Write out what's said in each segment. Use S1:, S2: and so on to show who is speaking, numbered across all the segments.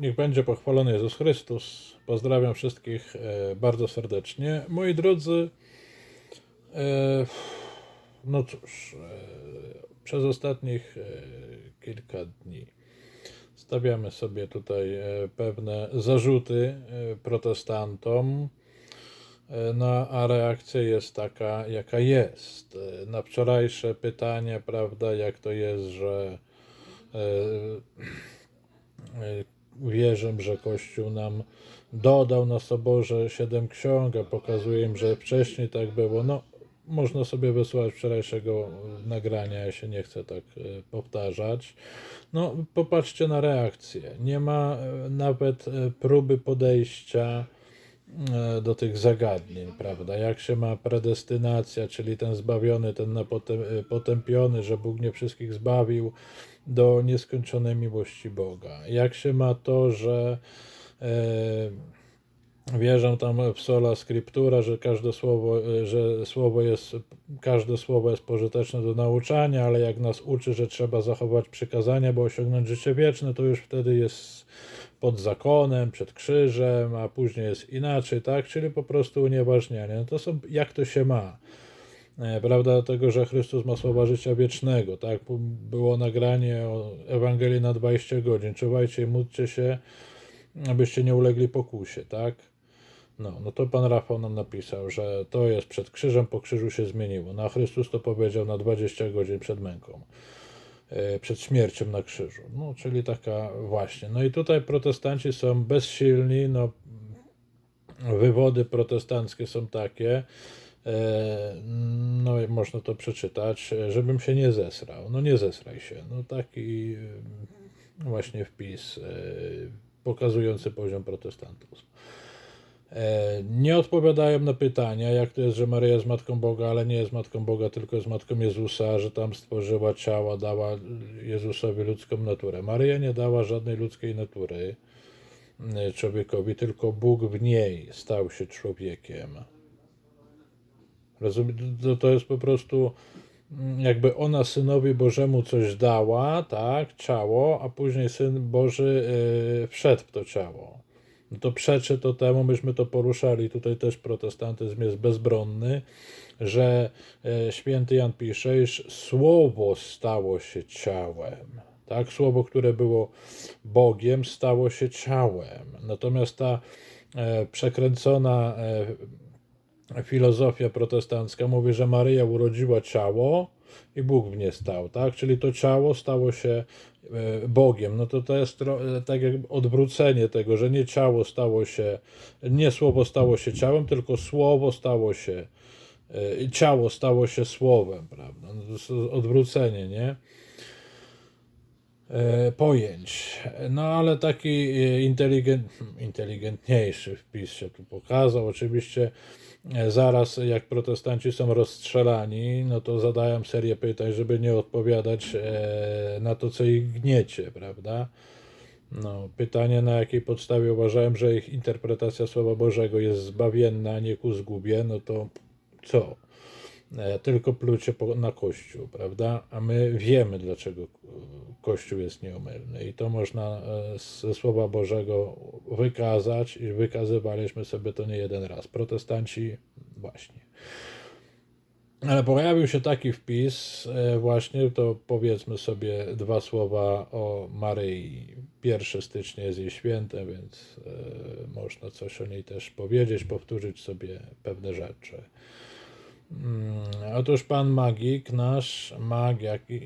S1: Niech będzie pochwalony Jezus Chrystus. Pozdrawiam wszystkich e, bardzo serdecznie. Moi drodzy, e, no cóż, e, przez ostatnich kilka dni stawiamy sobie tutaj pewne zarzuty protestantom, no a reakcja jest taka, jaka jest. Na wczorajsze pytanie, prawda, jak to jest, że wierzę, że Kościół nam dodał na soborze siedem ksiąg, a pokazuje im, że wcześniej tak było. No, można sobie wysłać wczorajszego nagrania, ja się nie chcę tak e, powtarzać. No, popatrzcie na reakcję. Nie ma e, nawet e, próby podejścia do tych zagadnień, prawda? Jak się ma predestynacja, czyli ten zbawiony, ten potępiony, że Bóg nie wszystkich zbawił, do nieskończonej miłości Boga. Jak się ma to, że e, wierzę tam w sola scriptura, że każde słowo, e, że słowo jest, każde słowo jest pożyteczne do nauczania, ale jak nas uczy, że trzeba zachować przykazania, by osiągnąć życie wieczne, to już wtedy jest pod zakonem, przed krzyżem, a później jest inaczej, tak? Czyli po prostu unieważnianie. No to są, jak to się ma. E, Prawda, dlatego, że Chrystus ma słowa życia wiecznego, tak? Było nagranie o Ewangelii na 20 godzin. Czuwajcie i módlcie się, abyście nie ulegli pokusie, tak? No, no to pan Rafał nam napisał, że to jest przed krzyżem, po krzyżu się zmieniło. No a Chrystus to powiedział na 20 godzin przed męką, e, przed śmiercią na krzyżu. No, czyli taka właśnie. No i tutaj protestanci są bezsilni, no wywody protestanckie są takie, no i można to przeczytać, e, żebym się nie zesrał. No nie zesraj się. No taki e, właśnie wpis e, pokazujący poziom protestantyzmu. E, Nie odpowiadają na pytania, jak to jest, że Maryja jest Matką Boga, ale nie jest Matką Boga, tylko jest Matką Jezusa, że tam stworzyła ciała, dała Jezusowi ludzką naturę. Maryja nie dała żadnej ludzkiej natury człowiekowi, tylko Bóg w niej stał się człowiekiem. Rozumie? To, to jest po prostu mm, jakby ona synowi Bożemu coś dała, tak, ciało, a później syn Boży y, wszedł w to ciało. No to przeczy to temu, myśmy to poruszali, tutaj też protestantyzm jest bezbronny, że e, święty Jan pisze, iż słowo stało się ciałem. Tak, słowo, które było Bogiem, stało się ciałem. Natomiast ta e, przekręcona e, filozofia protestancka mówi, że Maryja urodziła ciało i Bóg w nie stał, tak? Czyli to ciało stało się e, Bogiem. No to to jest e, tak jakby odwrócenie tego, że nie ciało stało się, nie słowo stało się ciałem, tylko słowo stało się, e, ciało stało się słowem, prawda? No to jest odwrócenie, nie? pojęć. No ale taki inteligent, inteligentniejszy wpis się tu pokazał. Oczywiście zaraz jak protestanci są rozstrzelani, no to zadają serię pytań, żeby nie odpowiadać e, na to, co ich gniecie, prawda? No, pytanie, na jakiej podstawie uważałem, że ich interpretacja Słowa Bożego jest zbawienna, a nie ku zgubie, no to co? E, tylko plucie na Kościół, prawda? A my wiemy, dlaczego Kościół jest nieomylny. I to można e, ze Słowa Bożego wykazać i wykazywaliśmy sobie to nie jeden raz. Protestanci właśnie. Ale pojawił się taki wpis, e, właśnie to powiedzmy sobie dwa słowa o Maryi. 1 stycznia jest jej świętem, więc można coś o niej też powiedzieć, powtórzyć sobie pewne rzeczy. Mm, Otóż pan magik, nasz mag, jaki e,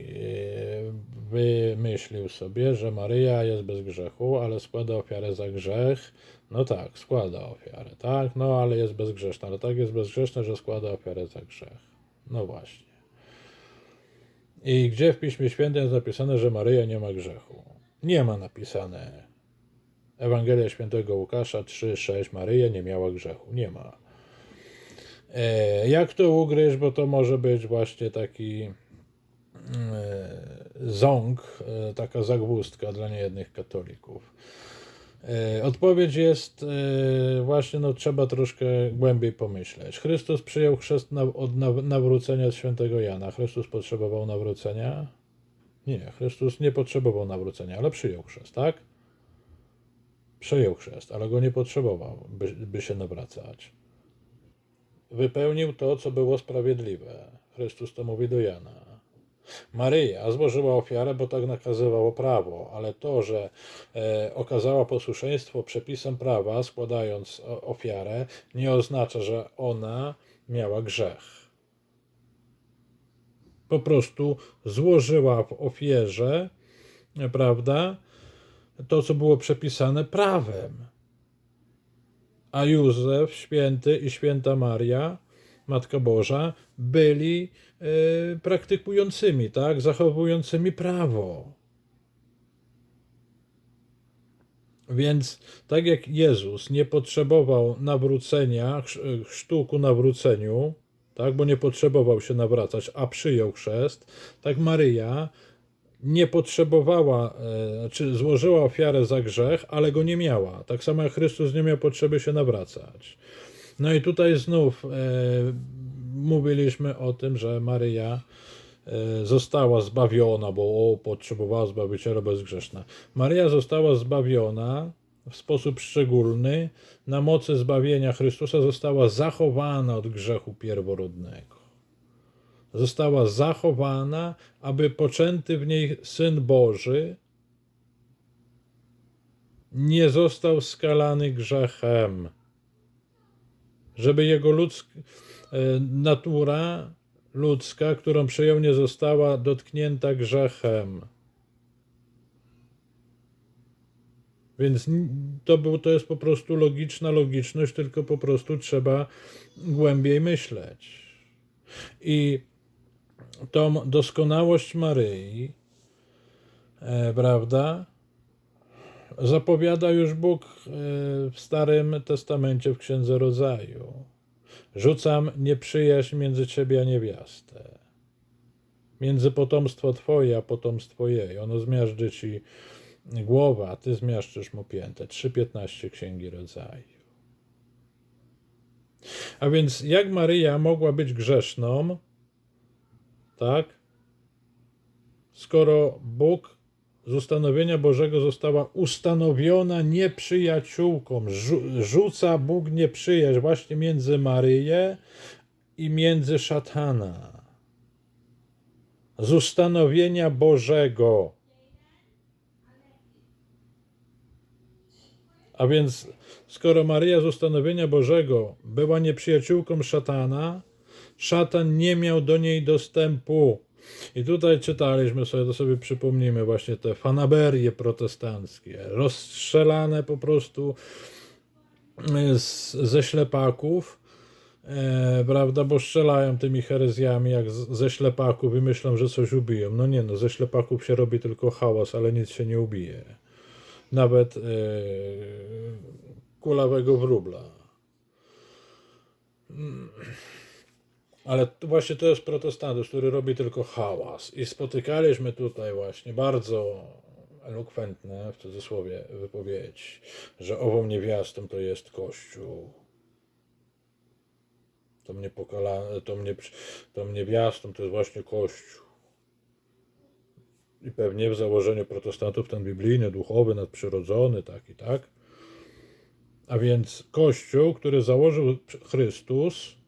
S1: wymyślił sobie, że Maryja jest bez grzechu, ale składa ofiarę za grzech. No tak, składa ofiarę, tak? No ale jest bezgrzeszna, ale tak jest bezgrzeszna, że składa ofiarę za grzech. No właśnie. I gdzie w Piśmie Świętym jest napisane, że Maryja nie ma grzechu? Nie ma napisane. Ewangelia Świętego Łukasza 3,6 Maryja nie miała grzechu. Nie ma. E, jak to ugryźć, bo to może być właśnie taki e, ząg, e, taka zagwózdka dla niejednych katolików. Odpowiedź jest właśnie, no trzeba troszkę głębiej pomyśleć. Chrystus przyjął chrzest od naw- nawrócenia od świętego Jana. Chrystus potrzebował nawrócenia? Nie, Chrystus nie potrzebował nawrócenia, ale przyjął chrzest, tak? Przejął chrzest, ale go nie potrzebował, by, by się nawracać. Wypełnił to, co było sprawiedliwe. Chrystus to mówi do Jana. Maryja złożyła ofiarę, bo tak nakazywało prawo, ale to, że e, okazała posłuszeństwo przepisom prawa, składając ofiarę, nie oznacza, że ona miała grzech. Po prostu złożyła w ofierze, prawda, to, co było przepisane prawem. A Józef, święty i święta Maria, Matka Boża, byli y, praktykującymi, tak, zachowującymi prawo. Więc tak jak Jezus nie potrzebował nawrócenia, chrz- chrztu ku nawróceniu, tak, bo nie potrzebował się nawracać, a przyjął chrzest, tak Maryja nie potrzebowała, e, czy złożyła ofiarę za grzech, ale go nie miała. Tak samo jak Chrystus nie miał potrzeby się nawracać. No i tutaj znów e, mówiliśmy o tym, że Maryja e, została zbawiona, bo o, potrzebowała Zbawiciela bezgrzeszna. Maryja została zbawiona w sposób szczególny. Na mocy zbawienia Chrystusa została zachowana od grzechu pierworodnego została zachowana, aby poczęty w niej Syn Boży nie został skalany grzechem, żeby jego ludzk, e, natura ludzka, którą przyjął, nie została dotknięta grzechem. Więc to, był, to jest po prostu logiczna logiczność, tylko po prostu trzeba głębiej myśleć. I tą doskonałość Maryi, e, prawda, zapowiada już Bóg e, w Starym Testamencie w Księdze Rodzaju. Rzucam nieprzyjaźń między ciebie a niewiastę. Między potomstwo twoje a potomstwo jej. Ono zmiażdży ci głowę, a ty zmiażdżysz mu piętę. 3.15 Księgi Rodzaju. A więc jak Maryja mogła być grzeszną, tak? Skoro Bóg z ustanowienia Bożego została ustanowiona nieprzyjaciółką, rzu- rzuca Bóg nieprzyjaźń właśnie między Maryję i między szatana. Z ustanowienia Bożego. A więc, skoro Maryja z ustanowienia Bożego była nieprzyjaciółką szatana, szatan nie miał do niej dostępu. I tutaj czytaliśmy sobie, to sobie przypomnimy właśnie te fanaberie protestanckie, rozstrzelane po prostu e, z, ze ślepaków, e, prawda, bo strzelają tymi herezjami jak z, ze ślepaków i myślą, że coś ubiją. No nie, no ze ślepaków się robi tylko hałas, ale nic się nie ubije. Nawet e, kulawego wróbla. Ale to właśnie to jest protestantów, który robi tylko hałas. I spotykaliśmy tutaj właśnie bardzo elokwentne, w cudzysłowie, wypowiedź, że ową niewiastą to jest Kościół. To mnie pokala, to mnie, tą niewiastą to jest właśnie Kościół. I pewnie w założeniu protestantów ten biblijny, duchowy, nadprzyrodzony, taki, tak? A więc Kościół, który założył Chrystus,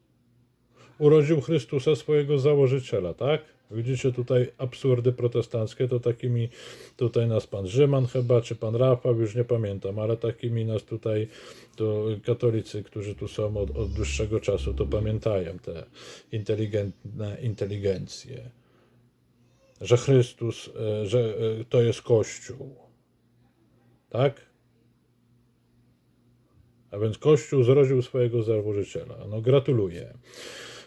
S1: urodził Chrystusa swojego założyciela, tak? Widzicie tutaj absurdy protestanckie, to takimi tutaj nas pan Rzyman chyba, czy pan Rafał, już nie pamiętam, ale takimi nas tutaj, to katolicy, którzy tu są od, od dłuższego czasu, to pamiętają te inteligentne inteligencje, że Chrystus, e, że e, to jest Kościół, tak? A więc Kościół zrodził swojego założyciela. No gratuluję.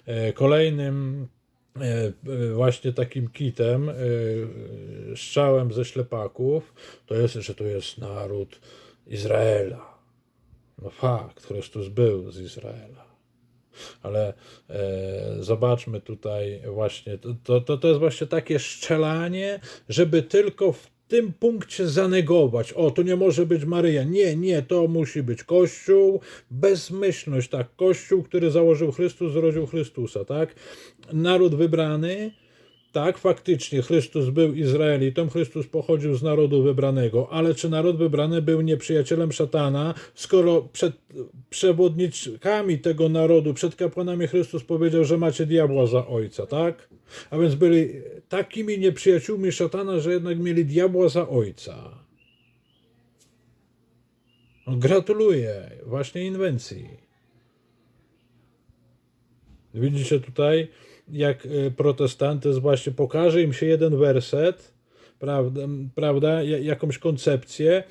S1: E, Kolejnym e, e, właśnie takim kitem, strzałem ze ślepaków, to jest, że to jest naród Izraela. No fakt, Chrystus był z Izraela. Ale e, zobaczmy tutaj właśnie, to, to, to jest właśnie takie strzelanie, żeby tylko w tym punkcie zanegować. O, to nie może być Maryja. Nie, nie, to musi być Kościół, bezmyślność, tak. Kościół, który założył Chrystus, zrodził Chrystusa, tak. Naród wybrany, tak, faktycznie Chrystus był Izraelitą, Chrystus pochodził z narodu wybranego, ale czy naród wybrany był nieprzyjacielem szatana, skoro przed przewodniczkami tego narodu, przed kapłanami Chrystus powiedział, że macie diabła za ojca, tak? A więc byli takimi nieprzyjaciółmi szatana, że jednak mieli diabła za ojca. No, Gratuluję właśnie inwencji. Widzicie tutaj, jak e, protestantyzm właśnie pokaże im się jeden werset, prawda, prawda ja- jakąś koncepcję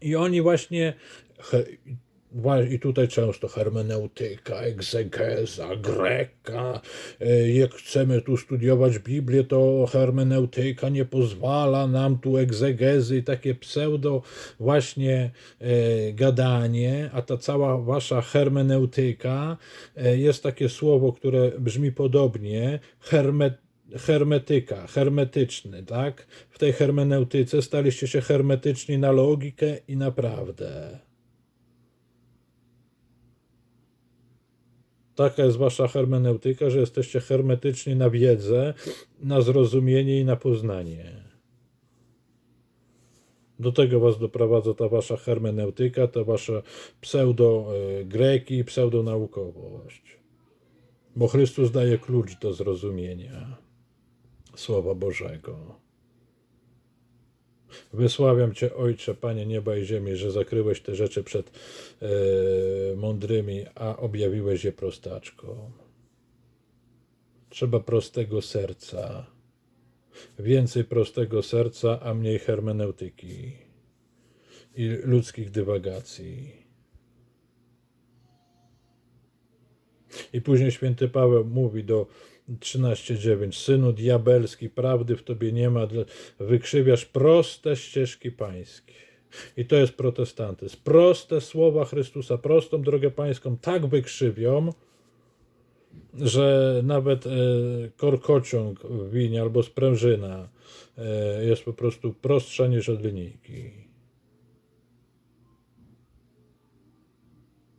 S1: i oni właśnie i tutaj często hermeneutyka, egzegeza, greka. e, Jak chcemy tu studiować Biblię, to hermeneutyka nie pozwala nam tu egzegezy i takie pseudo właśnie e, gadanie, a ta cała wasza hermeneutyka e, jest takie słowo, które brzmi podobnie, hermet hermetyka, hermetyczny, tak? W tej hermeneutyce staliście się hermetyczni na logikę i na prawdę. Taka jest wasza hermeneutyka, że jesteście hermetyczni na wiedzę, na zrozumienie i na poznanie. Do tego was doprowadza ta wasza hermeneutyka, ta wasza pseudo-greki, pseudonaukowość. Bo Chrystus daje klucz do zrozumienia Słowa Bożego. Wysławiam Cię, Ojcze, Panie nieba i ziemi, że zakryłeś te rzeczy przed e, mądrymi, a objawiłeś je prostaczkom. Trzeba prostego serca. Więcej prostego serca, a mniej hermeneutyki i ludzkich dywagacji. I później święty Paweł mówi do 13:9 Synu diabelski, prawdy w tobie nie ma, wykrzywiasz proste ścieżki pańskie. I to jest protestantyzm. Proste słowa Chrystusa, prostą drogę pańską tak wykrzywią, że nawet e, korkociąg w winie albo sprężyna e, jest po prostu prostsza niż od linijki.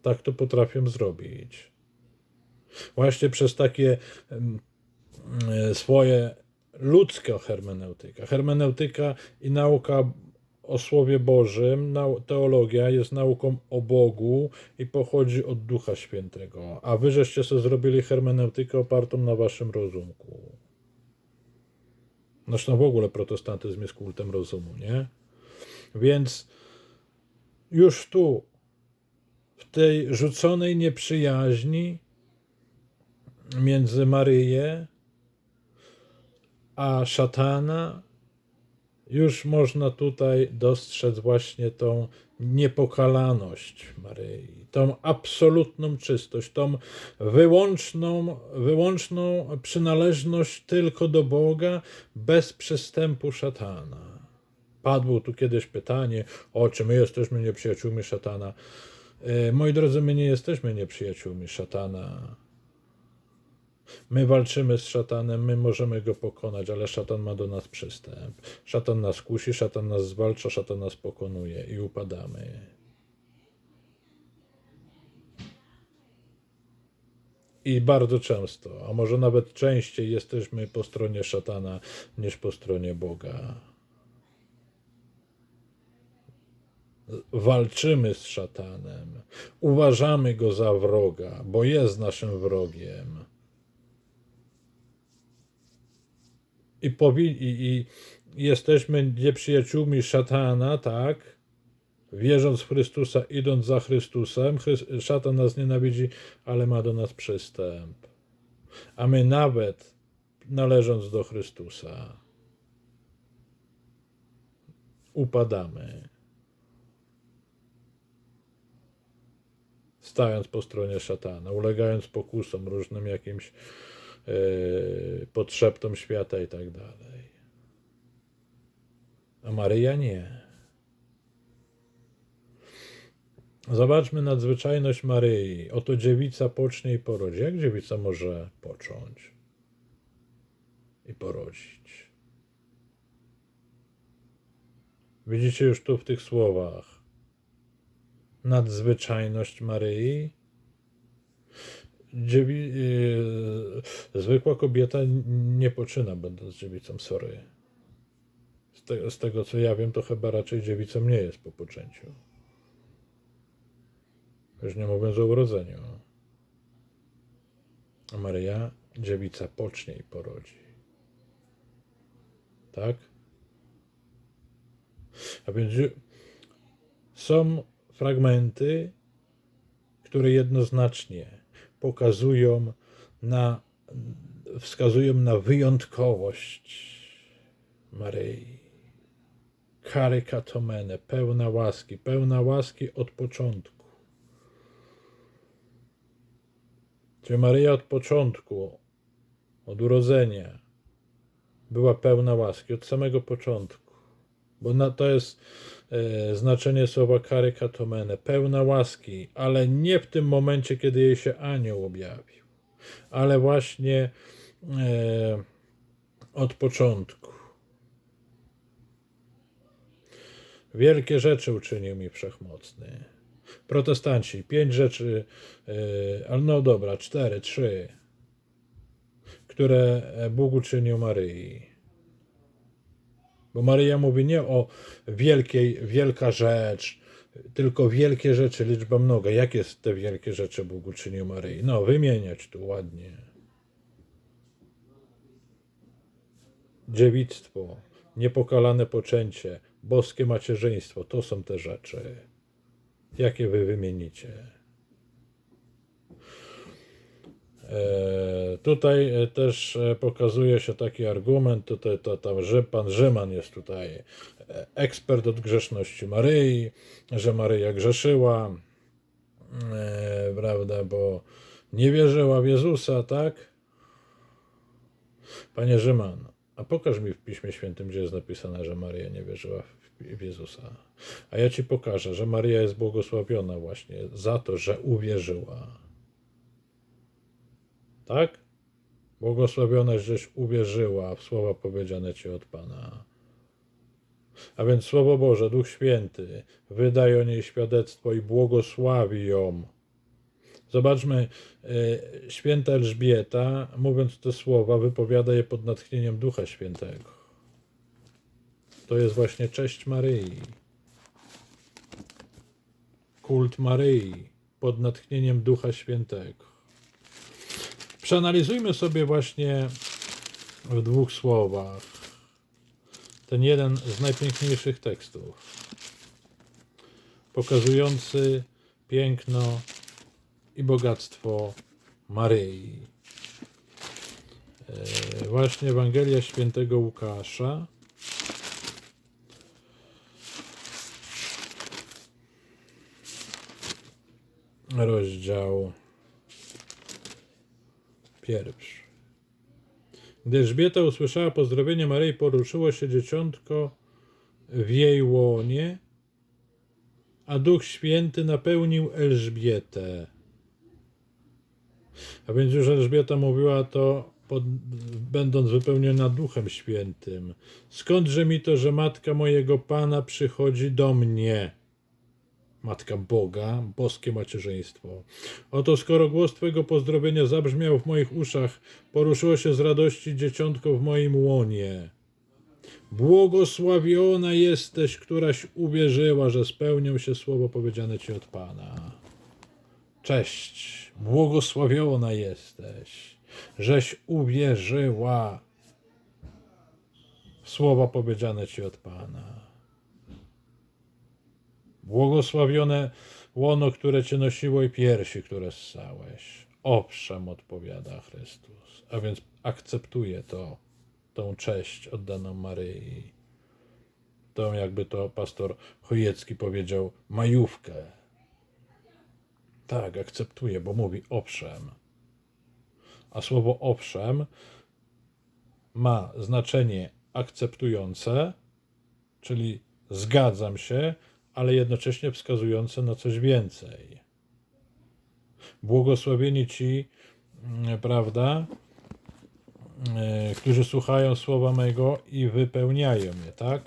S1: Tak to potrafią zrobić właśnie przez takie e, swoje ludzka hermeneutyka. Hermeneutyka i nauka o Słowie Bożym, teologia jest nauką o Bogu i pochodzi od Ducha Świętego, a wy żeście sobie zrobili hermeneutykę opartą na waszym rozumku. Zresztą w ogóle protestantyzm jest kultem rozumu, nie? Więc już tu, w tej rzuconej nieprzyjaźni, między Maryję a szatana, już można tutaj dostrzec właśnie tą niepokalaność Maryi, tą absolutną czystość, tą wyłączną, wyłączną przynależność tylko do Boga, bez przystępu szatana. Padło tu kiedyś pytanie, o czy my jesteśmy nieprzyjaciółmi szatana. E, Moi drodzy, my nie jesteśmy nieprzyjaciółmi szatana. My walczymy z szatanem, my możemy go pokonać, ale szatan ma do nas przystęp. Szatan nas kusi, szatan nas zwalcza, szatan nas pokonuje i upadamy. I bardzo często, a może nawet częściej jesteśmy po stronie szatana niż po stronie Boga. Walczymy z szatanem, uważamy go za wroga, bo jest naszym wrogiem. I, powi- i, i jesteśmy nieprzyjaciółmi szatana, tak? Wierząc w Chrystusa, idąc za Chrystusem, Chrys- szatan nas nienawidzi, ale ma do nas przystęp. A my nawet należąc do Chrystusa, upadamy. Stając po stronie szatana, ulegając pokusom różnym jakimś yy, podszeptom świata i tak dalej. A Maryja nie. Zobaczmy nadzwyczajność Maryi. Oto dziewica pocznie i porodzi. Jak dziewica może począć i porodzić? Widzicie już tu w tych słowach nadzwyczajność Maryi? Dziewi, yy, zwykła kobieta nie poczyna będąc dziewicą, sorry. Z, te, z tego co ja wiem, to chyba raczej dziewicą nie jest po poczęciu. Już nie mówiąc o urodzeniu. A Maryja, dziewica pocznie i porodzi. Tak? A więc są fragmenty, które jednoznacznie pokazują na, wskazują na wyjątkowość Maryi. Karykatomenę, pełna łaski, pełna łaski od początku. Czyli Maryja od początku, od urodzenia, była pełna łaski, od samego początku. Bo na, to jest e, znaczenie słowa karykatomene, pełna łaski, ale nie w tym momencie, kiedy jej się anioł objawił, ale właśnie e, od początku. Wielkie rzeczy uczynił mi wszechmocny. Protestanci, pięć rzeczy, e, ale no dobra, cztery, trzy, które Bóg uczynił Maryi. Bo Maryja mówi nie o wielkiej, wielka rzecz, tylko wielkie rzeczy, liczba mnoga. Jakie jest te wielkie rzeczy Bóg uczynił Maryi? No, wymieniać tu ładnie. Dziewictwo, niepokalane poczęcie, boskie macierzyństwo, to są te rzeczy. Jakie wy wymienicie? E, Tutaj e, też e, pokazuje się taki argument, tutaj to, tam, że pan Rzyman jest tutaj e, ekspert od grzeszności Maryi, że Maryja grzeszyła, e, prawda, bo nie wierzyła w Jezusa, tak? Panie Rzyman, a pokaż mi w Piśmie Świętym, gdzie jest napisane, że Maryja nie wierzyła w Jezusa. A ja ci pokażę, że Maryja jest błogosławiona właśnie za to, że uwierzyła. Tak? Błogosławionaś, żeś uwierzyła w słowa powiedziane ci od Pana. A więc Słowo Boże, Duch Święty, wydaje o niej świadectwo i błogosławi ją. Zobaczmy, e, święta Elżbieta, mówiąc te słowa, wypowiada je pod natchnieniem Ducha Świętego. To jest właśnie cześć Maryi. Kult Maryi pod natchnieniem Ducha Świętego. Przeanalizujmy sobie właśnie w dwóch słowach ten jeden z najpiękniejszych tekstów, pokazujący piękno i bogactwo Maryi. E, Właśnie Ewangelia Świętego Łukasza. Rozdział pierwszy. Gdy Elżbieta usłyszała pozdrowienie Maryi, poruszyło się dzieciątko w jej łonie, a Duch Święty napełnił Elżbietę. A więc już Elżbieta mówiła to, pod, będąc wypełniona Duchem Świętym. Skądże mi to, że matka mojego Pana przychodzi do mnie? Matka Boga, boskie macierzyństwo. Oto skoro głos Twego pozdrowienia zabrzmiał w moich uszach, poruszyło się z radości dzieciątko w moim łonie. Błogosławiona jesteś, któraś uwierzyła, że spełnią się słowo powiedziane Ci od Pana. Cześć, błogosławiona jesteś, żeś uwierzyła w słowa powiedziane Ci od Pana. Błogosławione łono, które cię nosiło i piersi, które ssałeś. Owszem, odpowiada Chrystus. A więc akceptuje to, tą cześć oddaną Maryi. Tą, jakby to pastor Chojecki powiedział, majówkę. Tak, akceptuje, bo mówi owszem. A słowo owszem ma znaczenie akceptujące, czyli zgadzam się, ale jednocześnie wskazujące na coś więcej. Błogosławieni ci, mm, prawda, e, którzy słuchają słowa mego i wypełniają je, tak?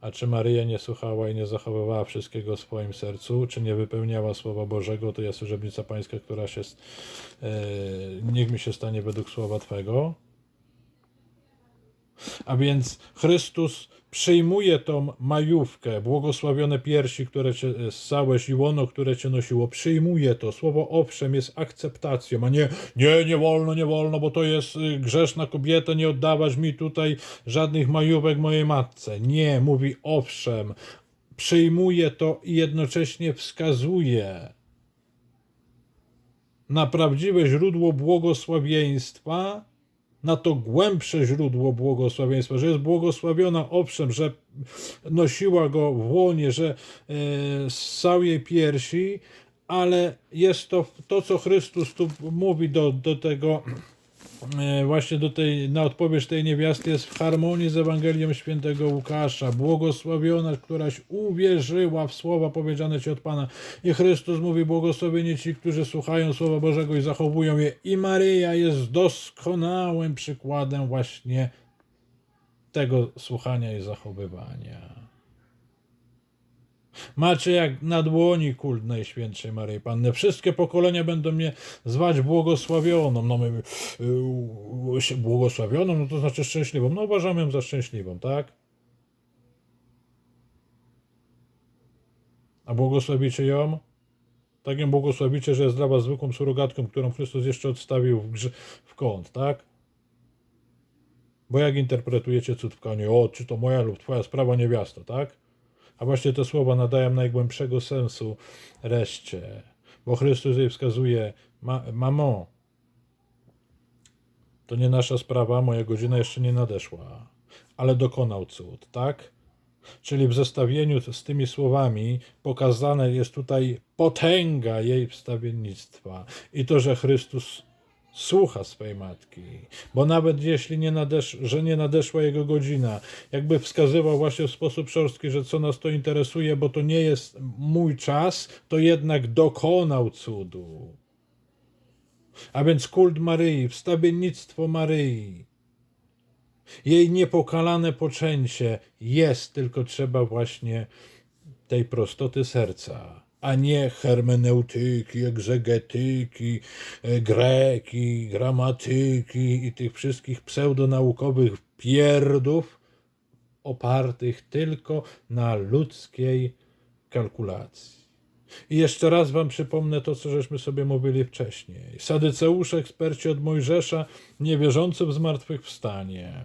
S1: A czy Maryja nie słuchała i nie zachowywała wszystkiego w swoim sercu, czy nie wypełniała Słowa Bożego, to jest służebnica Pańska, która się, e, niech mi się stanie według Słowa Twego. A więc Chrystus przyjmuje tą majówkę, błogosławione piersi, które cię ssałeś i łono, które cię nosiło. Przyjmuje to. Słowo owszem jest akceptacją, a nie nie, nie wolno, nie wolno, bo to jest y, grzeszna kobieta, nie oddawać mi tutaj żadnych majówek mojej matce. Nie, mówi owszem. Przyjmuje to i jednocześnie wskazuje na prawdziwe źródło błogosławieństwa, na to głębsze źródło błogosławieństwa, że jest błogosławiona, owszem, że nosiła go w łonie, że e, ssał jej piersi, ale jest to to, co Chrystus tu mówi do, do tego, właśnie do tej, na odpowiedź tej niewiasty jest w harmonii z Ewangelią świętego Łukasza. Błogosławiona, któraś uwierzyła w słowa powiedziane ci od Pana. I Chrystus mówi, błogosławieni ci, którzy słuchają Słowa Bożego i zachowują je. I Maryja jest doskonałym przykładem właśnie tego słuchania i zachowywania. Macie jak na dłoni kult Najświętszej Maryi Panny. Wszystkie pokolenia będą mnie zwać błogosławioną. No my yy, błogosławioną, no to znaczy szczęśliwą. No uważamy ją za szczęśliwą, tak? A błogosławicie ją? Tak ją błogosławicie, że jest dla was zwykłą surogatką, którą Chrystus jeszcze odstawił w, grze, w kąt, tak? Bo jak interpretujecie cud w kanie? O, czy to moja lub twoja sprawa niewiasta, tak? A właśnie te słowa nadają najgłębszego sensu reszcie, bo Chrystus jej wskazuje, Ma, mamo, to nie nasza sprawa, moja godzina jeszcze nie nadeszła, ale dokonał cud, tak? Czyli w zestawieniu z tymi słowami pokazane jest tutaj potęga jej wstawiennictwa i to, że Chrystus słucha swej matki, bo nawet jeśli nie nadesz, że nie nadeszła jego godzina, jakby wskazywał właśnie w sposób szorstki, że co nas to interesuje, bo to nie jest mój czas, to jednak dokonał cudu. A więc kult Maryi, wstawiennictwo Maryi, jej niepokalane poczęcie jest, tylko trzeba właśnie tej prostoty serca, a nie hermeneutyki, egzegetyki, e, greki, gramatyki i tych wszystkich pseudonaukowych pierdów opartych tylko na ludzkiej kalkulacji. I jeszcze raz wam przypomnę to, co żeśmy sobie mówili wcześniej. Sadyceusze, eksperci od Mojżesza, niewierzący w zmartwychwstanie.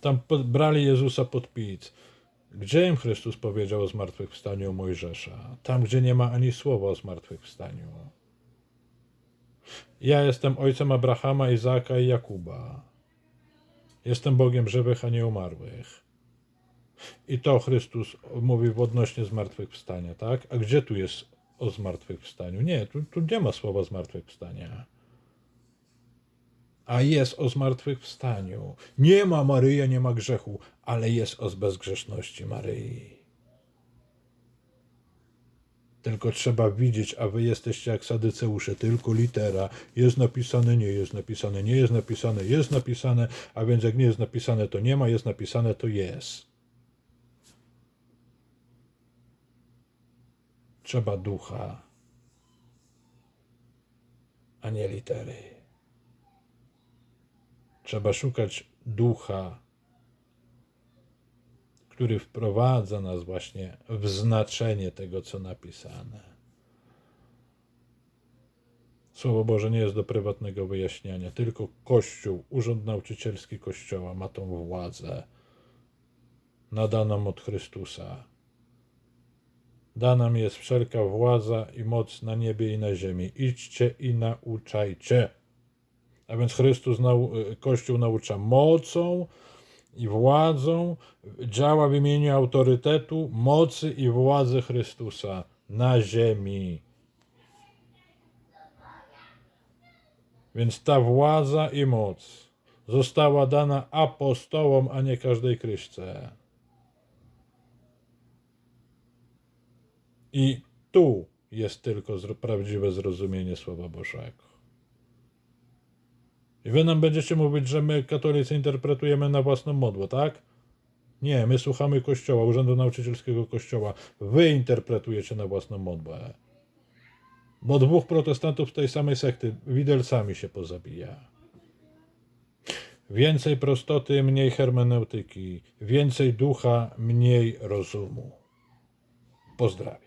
S1: Tam brali Jezusa pod pic. Gdzie im Chrystus powiedział o zmartwychwstaniu Mojżesza? Tam, gdzie nie ma ani słowa o zmartwychwstaniu. Ja jestem ojcem Abrahama, Izaaka i Jakuba. Jestem Bogiem żywych, a nie umarłych. I to Chrystus mówi odnośnie zmartwychwstania, tak? A gdzie tu jest o zmartwychwstaniu? Nie, tu, tu nie ma słowa zmartwychwstania. A jest o zmartwychwstaniu. Nie ma Maryja, nie ma grzechu, ale jest o bezgrzeszności Maryi. Tylko trzeba widzieć, a wy jesteście jak sadyceusze, tylko litera. Jest napisane, nie jest napisane, nie jest napisane, jest napisane, a więc jak nie jest napisane, to nie ma, jest napisane, to jest. Trzeba ducha, a nie litery. Trzeba szukać ducha, który wprowadza nas właśnie w znaczenie tego, co napisane. Słowo Boże nie jest do prywatnego wyjaśniania, tylko Kościół, urząd nauczycielski Kościoła ma tą władzę nadaną od Chrystusa. Dana mi jest wszelka władza i moc na niebie i na ziemi. Idźcie i nauczajcie. A więc Chrystus, nau, Kościół naucza mocą i władzą, działa w imieniu autorytetu, mocy i władzy Chrystusa na ziemi. Więc ta władza i moc została dana apostołom, a nie każdej kryszce. I tu jest tylko prawdziwe zrozumienie Słowa Bożego. I wy nam będziecie mówić, że my, katolicy, interpretujemy na własną modłę, tak? Nie, my słuchamy Kościoła, Urzędu Nauczycielskiego Kościoła. Wy interpretujecie na własną modłę. Bo dwóch protestantów z tej samej sekty widelcami się pozabija. Więcej prostoty, mniej hermeneutyki. Więcej ducha, mniej rozumu. Pozdrawiam.